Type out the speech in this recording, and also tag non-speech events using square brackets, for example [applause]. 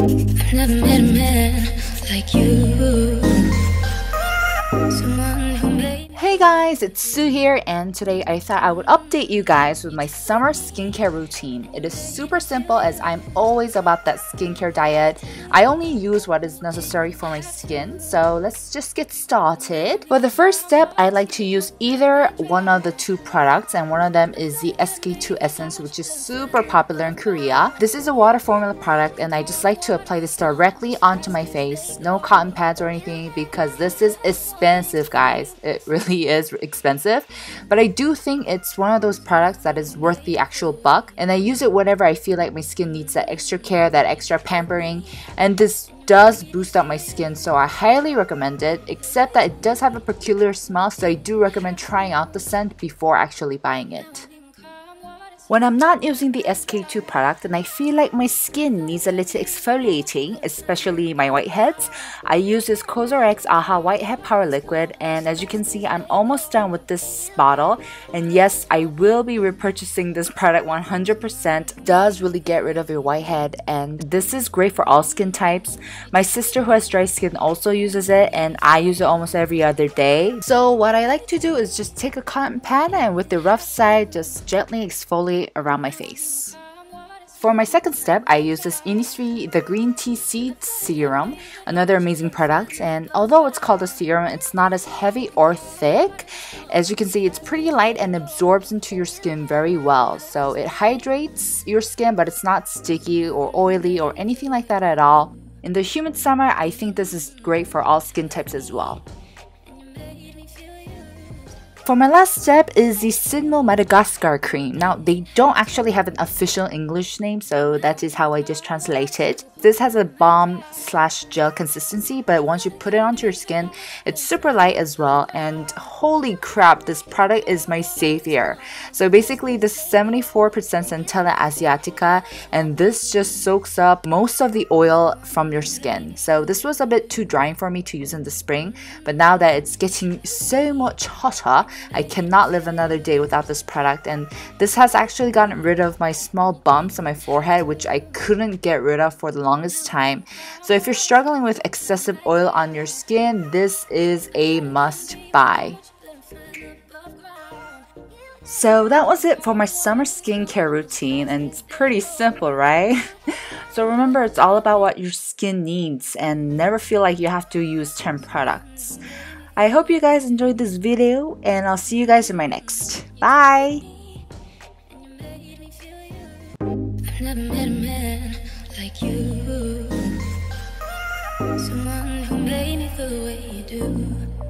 I've never met a man like you. Someone Guys, it's Sue here and today I thought I would update you guys with my summer skincare routine. It is super simple as I'm always about that skincare diet. I only use what is necessary for my skin, so let's just get started. For the first step, I like to use either one of the two products and one of them is the SK2 Essence which is super popular in Korea. This is a water formula product and I just like to apply this directly onto my face. No cotton pads or anything because this is expensive guys. It really is expensive, but I do think it's one of those products that is worth the actual buck. And I use it whenever I feel like my skin needs that extra care, that extra pampering, and this does boost up my skin, so I highly recommend it. Except that it does have a peculiar smell, so I do recommend trying out the scent before actually buying it. When I'm not using the SK2 product and I feel like my skin needs a little exfoliating, especially my whiteheads, I use this COSRX AHA Whitehead Power Liquid and as you can see I'm almost done with this bottle and yes I will be repurchasing this product 100% does really get rid of your whitehead and this is great for all skin types. My sister who has dry skin also uses it and I use it almost every other day. So what I like to do is just take a cotton pad and with the rough side just gently exfoliate around my face. For my second step, I use this Innisfree The Green Tea Seed Serum, another amazing product. And although it's called a serum, it's not as heavy or thick. As you can see, it's pretty light and absorbs into your skin very well. So it hydrates your skin, but it's not sticky or oily or anything like that at all. In the humid summer, I think this is great for all skin types as well. For my last step is the Sinmo Madagascar cream. Now, they don't actually have an official English name, so that is how I just translate it. This has a balm slash gel consistency, but once you put it onto your skin, it's super light as well. And holy crap, this product is my savior. So basically, this 74% Centella Asiatica, and this just soaks up most of the oil from your skin. So this was a bit too drying for me to use in the spring, but now that it's getting so much hotter, I cannot live another day without this product. And this has actually gotten rid of my small bumps on my forehead, which I couldn't get rid of for the longest time. So if you're struggling with excessive oil on your skin, this is a must buy. So that was it for my summer skincare routine, and it's pretty simple, right? [laughs] so remember, it's all about what your skin needs, and never feel like you have to use 10 products. I hope you guys enjoyed this video, and I'll see you guys in my next. Bye! Like you. Someone who made me feel the way you do.